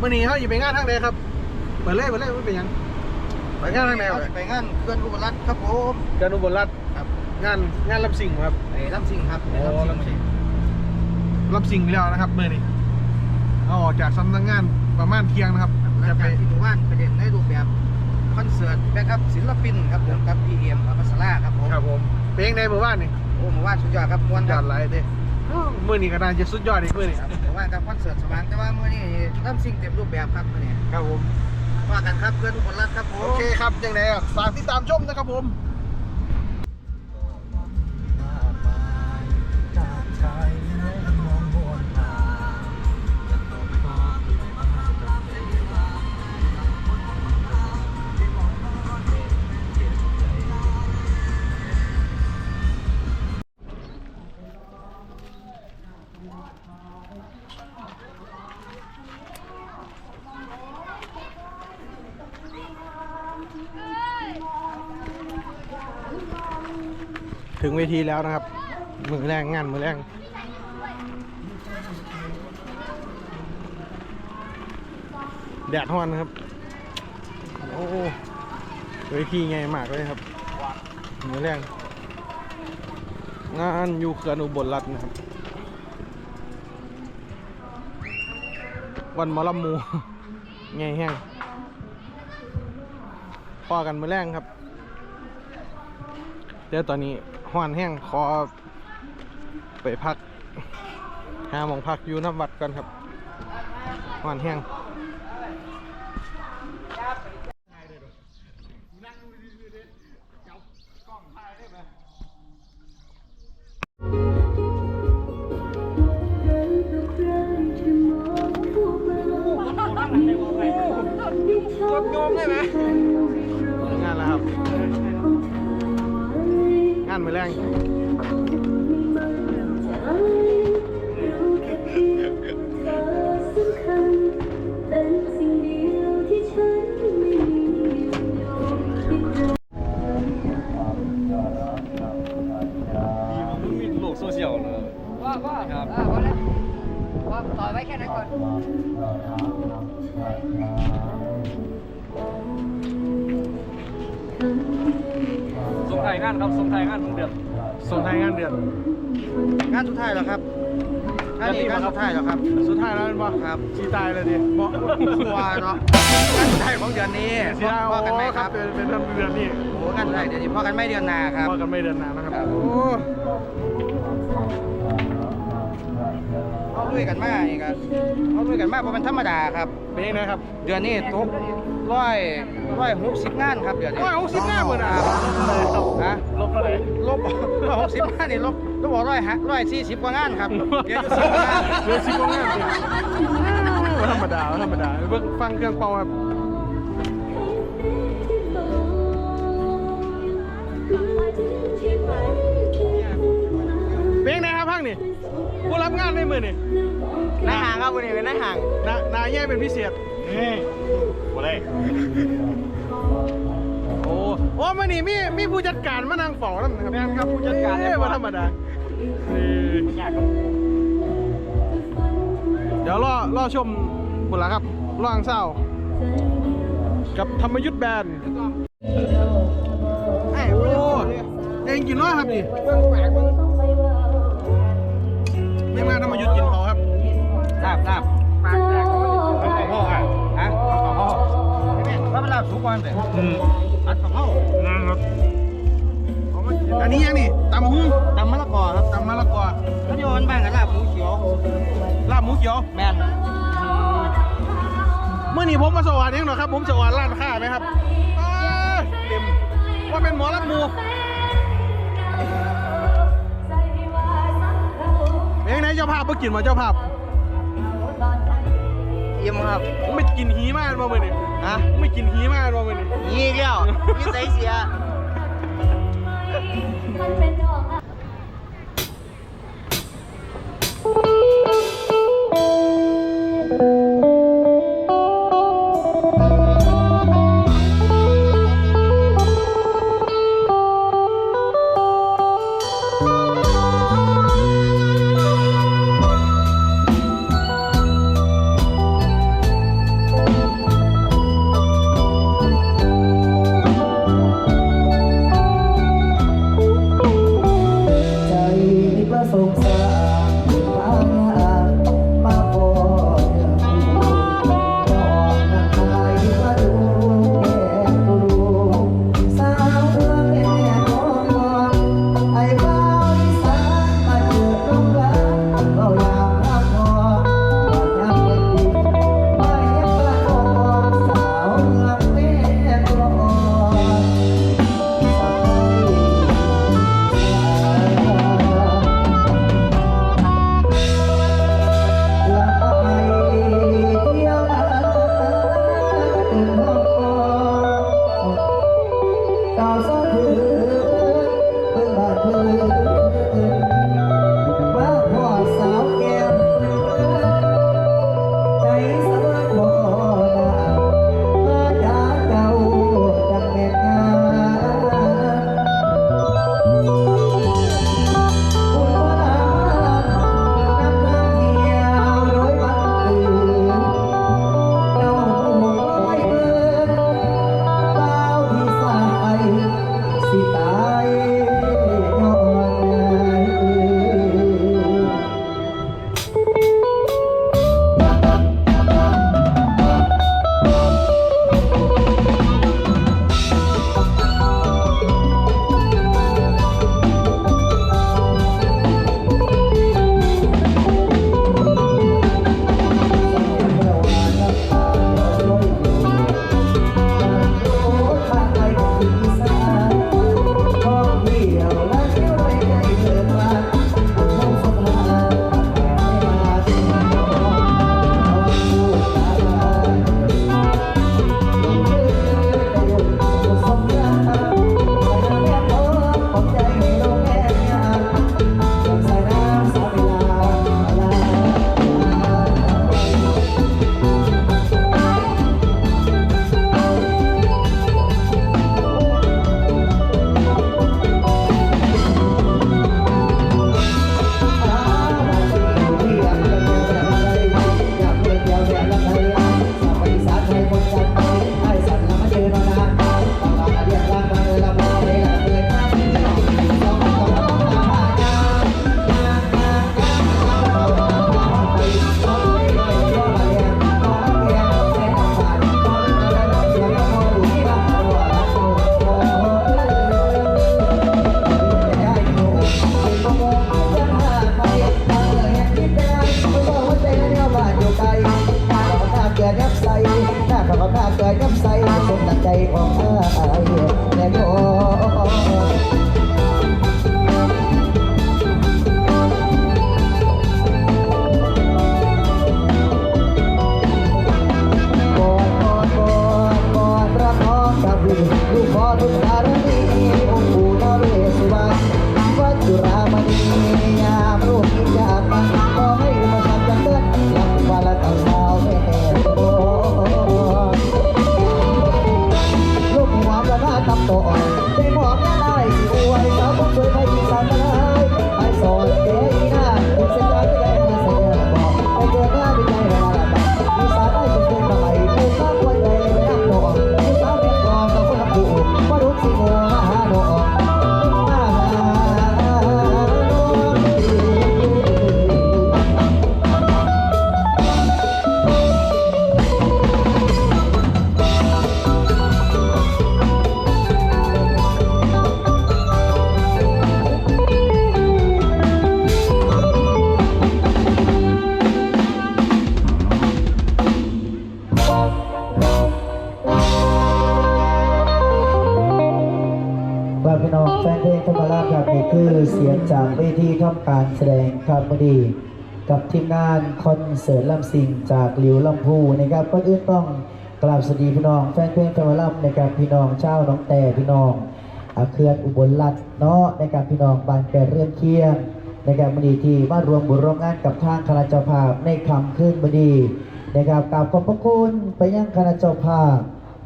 มื่อนี้เขาอยู่ไปงานทางใดครับ เปิดเลยเปิดเลยไม่เป็นหยังไปงานทางใดครับไปงานเขื่อนอุบลรัตน์ครับผมจานุบลรัฐครับงานงานรับสิ่งครับไอ้ลำซิงครับโอ้ไอ้ลำซิงลำสิ่งรับสิ่งไปแล้วนะครับมื่อนี้เอาออกจากสำนักงานประมาณเที่ยงนะครับหลัจะงไปจากที่หมู่บ้านไปเล่นในรูปแบบคอนเสิร์ตแบ็คอัพศิลปินครับผมกับพีเอ็มอัปสราครับผมครับผมเพลงในหมู่บ้านนี่โอ้หมู่บ้านสุดยอดครับมวนยคอรับดไลท์เด้อ้าว มื่อนี้ก็น่าจะสุดยอดอีกมื่อนี้หมู่บ้านกับคอนเสิร์ตสว่างแต่ว่าเมื่อนี้ลำซิงเต็มรูปแบบครับมื่อนี้ครับผมว่ากันครับเขื่อนอุบลรัตน์ครับผมโอเคครับยังไงอะฝากติดตามชมนะครับผม ถึงเวทีแล้วนะครับ มือแรงงานมือแรงแดดฮ้อนนะครับ โอ้เวทีใหญ่มากเลยครับมือแรงงานอยู่เขื่อนอุบลรัฐนะครับ วันมอลำมูใหญ่แห้งพอกันมือแรงครับเดี๋ยวตอนนี้ ห้อนแห้งขอไปพักหาหมองพักอยู่น้ำวัดกันครับห้อนแห้งานมือแรงมีโลกโซเชียลเลยว่าว่าครับอ่าแล้วว่าต่อไว้แค่นั้นก่อนส่งไทย งานครับส่งไทยงานของเดือนส่งท้ายงานเดือน งานสุดท้ายแล้วครับอันนี้งานสุดท้ายแล้วครับ สุดท้ายแล้วเป็นบ่ครับชีตายเลยดิบ่ตัวเนาะงานสุดท้ายของเดือนนี้ชีตายพ่อกันไหมโอ้ครับเป็นเป็นเดือนเดือนนี่โอ้งานสุดท้ายเดือนนี้พ่อกันไม่เดือนหนาครับพ่อกันไม่เดือนหนานนะครับครับโอ้ เขาลุยกันมากนี่ครับเขาลุยกันมากเพราะมันธรรมดาครับ เป็นยังไงครับเดือนนี้ตกร้อยร้อยหกสิบงานครับเดือนนี้ร้อยหกสิบงานหมดอะฮะลบเท่าไหร่ลบร้อยหกสิบงานนี่ลบลบบอกร้อยฮะร้อยสี่สิบกว่างานครับเดือนสิบกว่างานเหลือสิบกว่างานสิธรรมดาธรรมดาเบิ่งฟังเครื่องเป่าครับ นี่ผู้รับงานในมือนี่นายห่างครับวันนี้เป็นนายห่างนานาแย่เป็นพิเศษนี่บ่ได้โอ้โอ้มานี่มีมีผู้จัดการมานั่งเฝ้านั่นนะครับแม่นครับผู้จัดการเอ้ยว่าธรรมดานี่ยากครับเดี๋ยวรอรอชมบุญละครับรออังเศร้า กับธรรมยุทธแบนด์ไอ้โอ้เองกินน้อยครับนี่เบิ่งแปลกเบิ่ง ไม่มาธรรมยุทธกินเขาครับลาบลาบปากแตกของพ่ออะฮะของพ่อนี่แล้วมันลาบสุกวันเลยอืมอัดของพ่อนั่นครับอันนี้ยังนี่ตำหุ้งตำมะละกอครับตำมะละกอแล้วโยนบ้างกับลาบหมูเขียวลาบหมูเขียวแม่นเมื่อนี้ผมมาสวัสดีหน่อยครับ ผมสวัสดีร้านค้าไหมครับเอ้ยเต็มว่าเป็นหมอรับหมู เป็นยังไงเจ้าภาพเพิ่งกินมาเจ้าภาพยิ้มครับมึงไม่กินหีมากมาเมื่อนี่ฮะมึงไม่กินหีมากมาเมื่อนี่ยี่เดียวยี่ใส่เสีย วประนาทำตัวอ่อนใจหมอบแค่ได้ที่อวยสาวคนสวยไทยอีสานมา เวทีทำการแสดงครับพอดี กับทีมงานคอนเสิร์ตลำสิงจากหลิวลำพูนะครับก็อื่นต้องกราบสวัสดีพี่น้องแฟนเพลงธรรมราชนะครับพี่น้องเจ้าน้องแต่พี่น้องอาเคลื่อนอุบลรัตน์เนาะนะครับพี่น้องบานแก่เรื่องเคียงนะครับบดีที่มารวมบุญร่วมงานกับทางคณะเจ้าภาพในคำขึ้นบดีนะครับกราบขอบพระคุณไปยังคณะเจ้าภาพ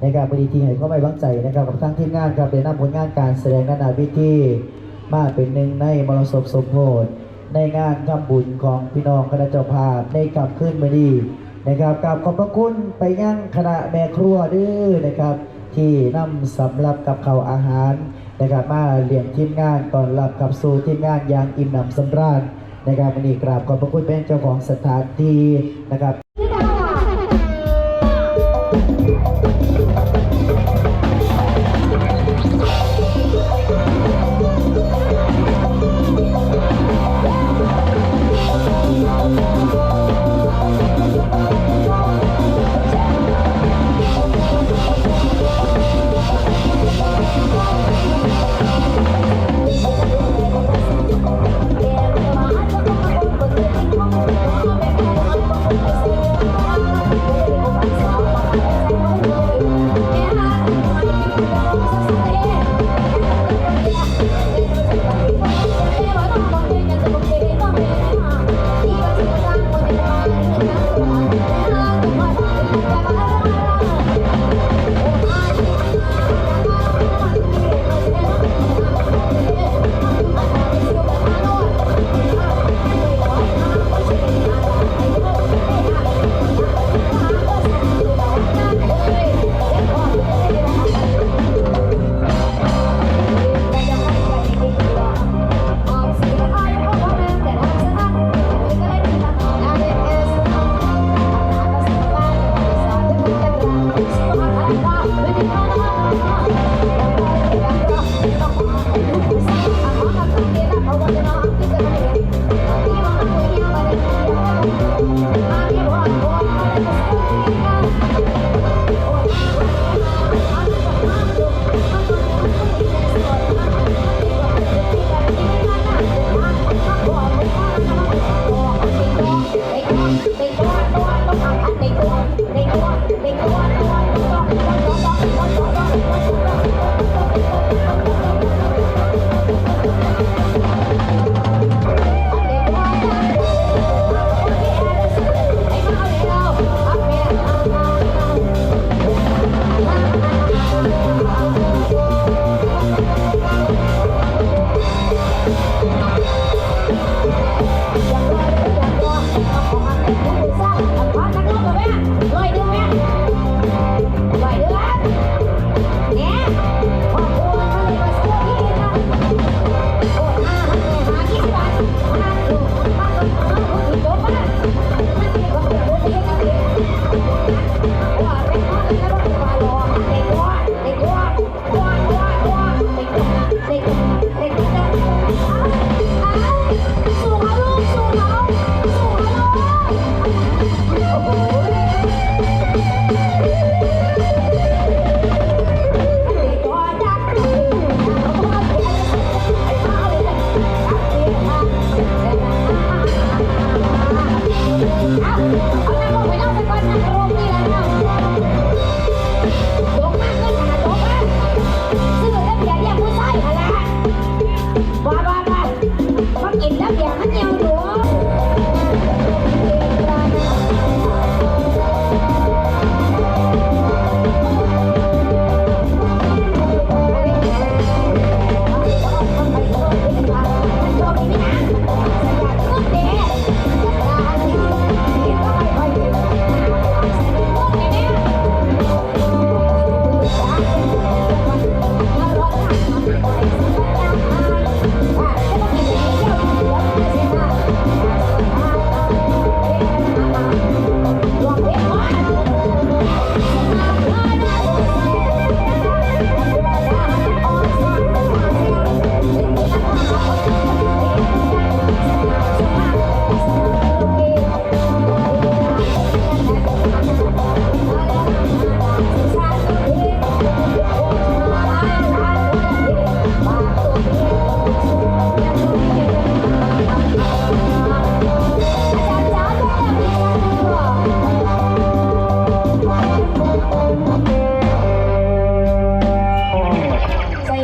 ในการบริทีให้เข้าไม่วางใจนะครับกับทางทีมงานครับได้นำผลงานการแสดงนานาวิธี มาเป็นหนึ่งในมรสพสมโพธิในงานทำบุญของพี่น้องคณะเจ้าภาพในกลับขึ้นมาดีนะครับกับขอบพระคุณไปยั่งคณะแม่ครัวด้วยนะครับ ที่นำสำหรับกับเขาวอาหารนะครับมาเลี้ยงทีมงานตอนรับกับสู่ทีมงานอย่างอิ่มหนำสำราญนะครับวันนี้กราบขอบพระคุณเป็นเจ้าของสถานที่นะครับ ในตัวในตัว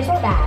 ใส่โ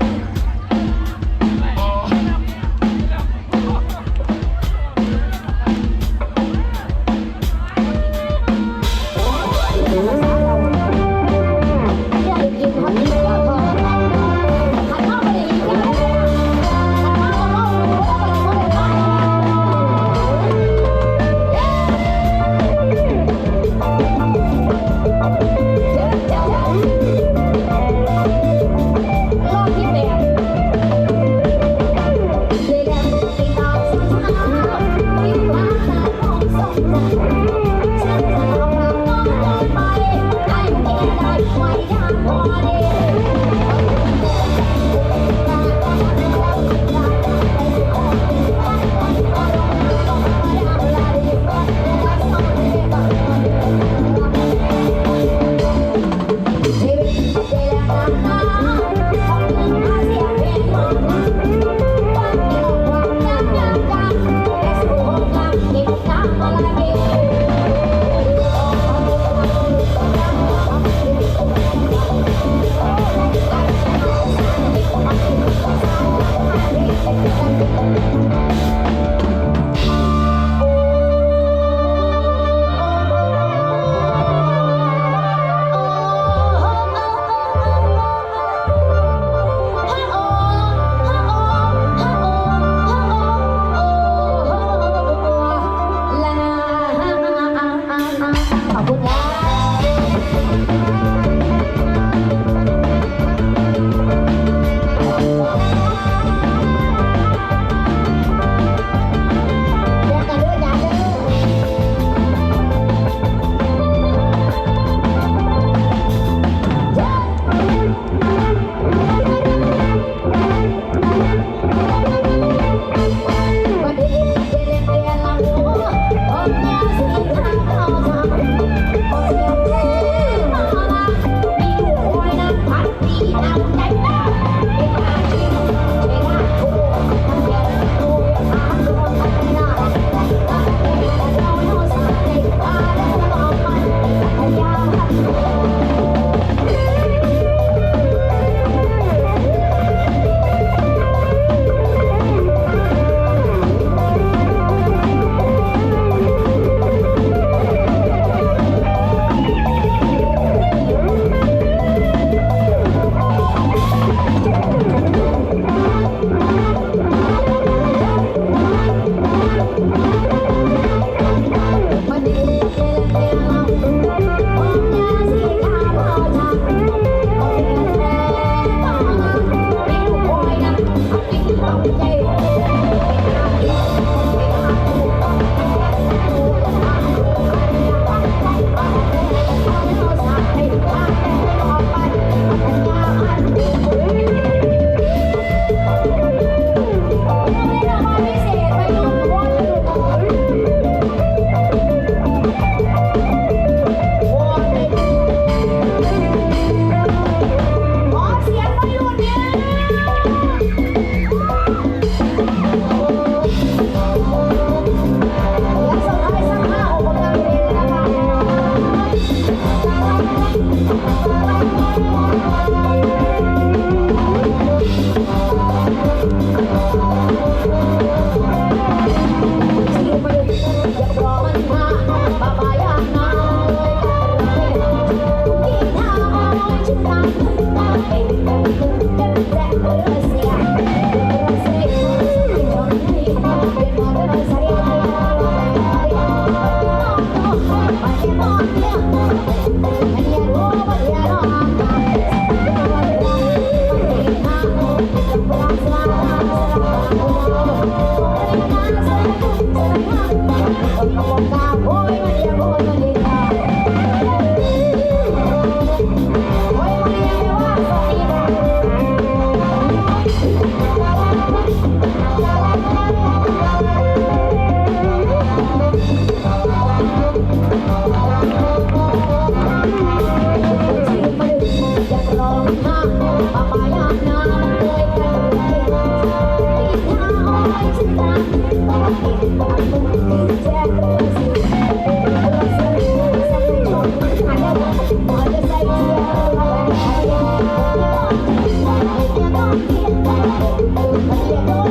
จะ เอ